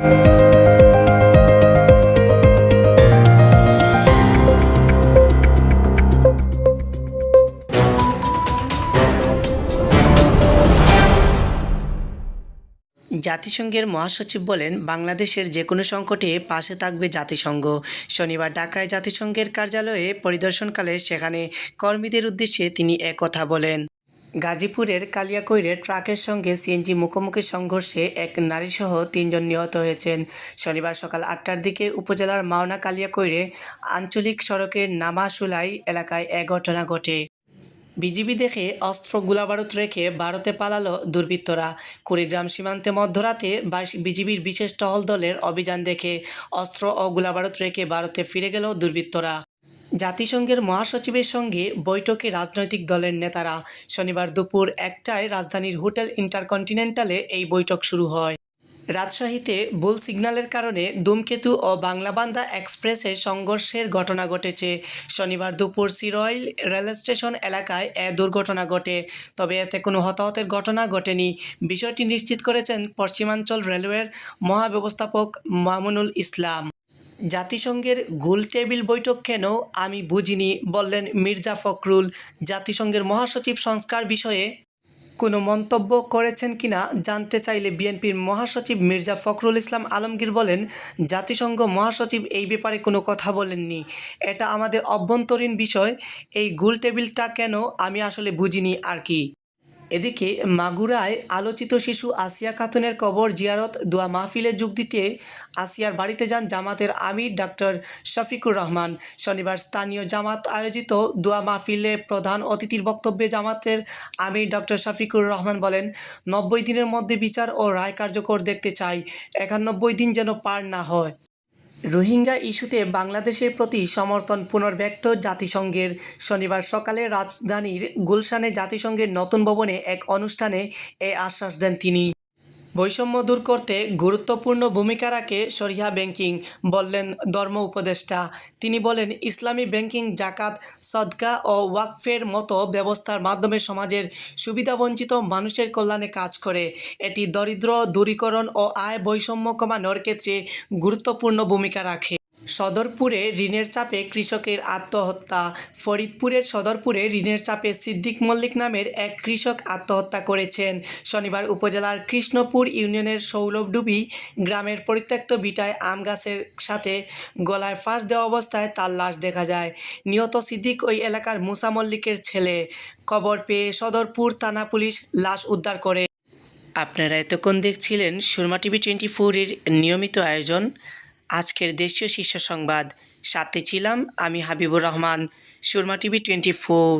জাতিসংঘের মহাসচিব বলেন, বাংলাদেশের যে কোনো সংকটে পাশে থাকবে জাতিসংঘ। শনিবার ঢাকায় জাতিসংঘের কার্যালয়ে পরিদর্শনকালে সেখানে কর্মীদের উদ্দেশ্যে তিনি একথা বলেন। গাজীপুরের কালিয়াকৈরে ট্রাকের সঙ্গে সিএনজি মুখোমুখি সংঘর্ষে এক নারীসহ তিনজন নিহত হয়েছেন। শনিবার সকাল আটটার দিকে উপজেলার মাওনা কালিয়াকৈরে আঞ্চলিক সড়কের নামাশুলাই এলাকায় এ ঘটনা ঘটে। বিজিবি দেখে অস্ত্র গোলাবারুদ রেখে ভারতে পালালো দুর্বৃত্তরা। কুড়িগ্রাম সীমান্তে মধ্যরাতে বাইশ বিজিবির বিশেষ টহল দলের অভিযান দেখে অস্ত্র ও গোলাবারুদ রেখে ভারতে ফিরে গেল দুর্বৃত্তরা। জাতিসংঘের মহাসচিবের সঙ্গে বৈঠকে রাজনৈতিক দলের নেতারা। শনিবার দুপুর একটায় রাজধানীর হোটেল ইন্টারকন্টিনেন্টালে এই বৈঠক শুরু হয়। রাজশাহীতে ভুল সিগন্যালের কারণে ধূমকেতু ও বাংলাবান্ধা এক্সপ্রেসে সংঘর্ষের ঘটনা ঘটেছে। শনিবার দুপুর সিরয়েল রেল স্টেশন এলাকায় এ দুর্ঘটনা ঘটে। তবে এতে কোনো হতাহতের ঘটনা ঘটেনি। বিষয়টি নিশ্চিত করেছেন পশ্চিমাঞ্চল রেলওয়ের মহাব্যবস্থাপক মামুনুল ইসলাম। জাতিসংঘের গোল টেবিল বৈঠক কেন আমি বুঝিনি, বললেন মির্জা ফখরুল। জাতিসংঘের মহাসচিব সংস্কার বিষয়ে কোনো মন্তব্য করেছেন কিনা জানতে চাইলে বিএনপির মহাসচিব মির্জা ফখরুল ইসলাম আলমগীর বলেন, জাতিসংঘ মহাসচিব এই ব্যাপারে কোনো কথা বলেননি। এটা আমাদের অভ্যন্তরীণ বিষয়, এই গোল টেবিলটা কেন আমি আসলে বুঝিনি আর কি। এদিকে মাগুরায় আলোচিত শিশু আসিয়া খাতুনের কবর জিয়ারত দোয়া মাহফিলে যোগ দিতে আসিয়ার বাড়িতে যান জামাতের আমির ডক্টর শফিকুর রহমান। শনিবার স্থানীয় জামাত আয়োজিত দোয়া মাহফিলে প্রধান অতিথির বক্তব্যে জামাতের আমির ডক্টর শফিকুর রহমান বলেন, নব্বই দিনের মধ্যে বিচার ও রায় কার্যকর দেখতে চাই। একানব্বই দিন যেন পার না হয়। রোহিঙ্গা ইস্যুতে বাংলাদেশের প্রতি সমর্থন পুনর্ব্যক্ত জাতিসংঘের শনিবার সকালে রাজধানীর গুলশানে জাতিসংঘের নতুন ভবনে এক অনুষ্ঠানে এ আশ্বাস দেন তিনি। বৈষম্য দূর করতে গুরুত্বপূর্ণ ভূমিকা রাখে সরিয়া ব্যাংকিং, বললেন ধর্ম উপদেষ্টা। তিনি বলেন, ইসলামী ব্যাংকিং জাকাত, সদকা ও ওয়াকফের মতো ব্যবস্থার মাধ্যমে সমাজের সুবিধাবঞ্চিত মানুষের কল্যাণে কাজ করে। এটি দরিদ্র, দূরীকরণ ও আয় বৈষম্য কমানোর ক্ষেত্রে গুরুত্বপূর্ণ ভূমিকা রাখে। সদরপুরে ঋণের চাপে কৃষকের আত্মহত্যা। ফরিদপুরের সদরপুরে ঋণের চাপে সিদ্দিক মল্লিক নামের এক কৃষক আত্মহত্যা করেছেন। শনিবার উপজেলার কৃষ্ণপুর ইউনিয়নের সৌলভডুবি গ্রামের পরিত্যক্ত বিটায় আম গাছের সাথে গলায় ফাঁস দেওয়া অবস্থায় তার লাশ দেখা যায়। নিহত সিদ্দিক ওই এলাকার মুসা মল্লিকের ছেলে। খবর পেয়ে সদরপুর থানা পুলিশ লাশ উদ্ধার করে। আপনারা এতক্ষণ দেখছিলেন সুরমা টিভি টোয়েন্টি ফোরের নিয়মিত আয়োজন। আজকের দেশীয় শীর্ষ সংবাদ। সাথে ছিলাম আমি Habibur Rahman Surma TV twenty four.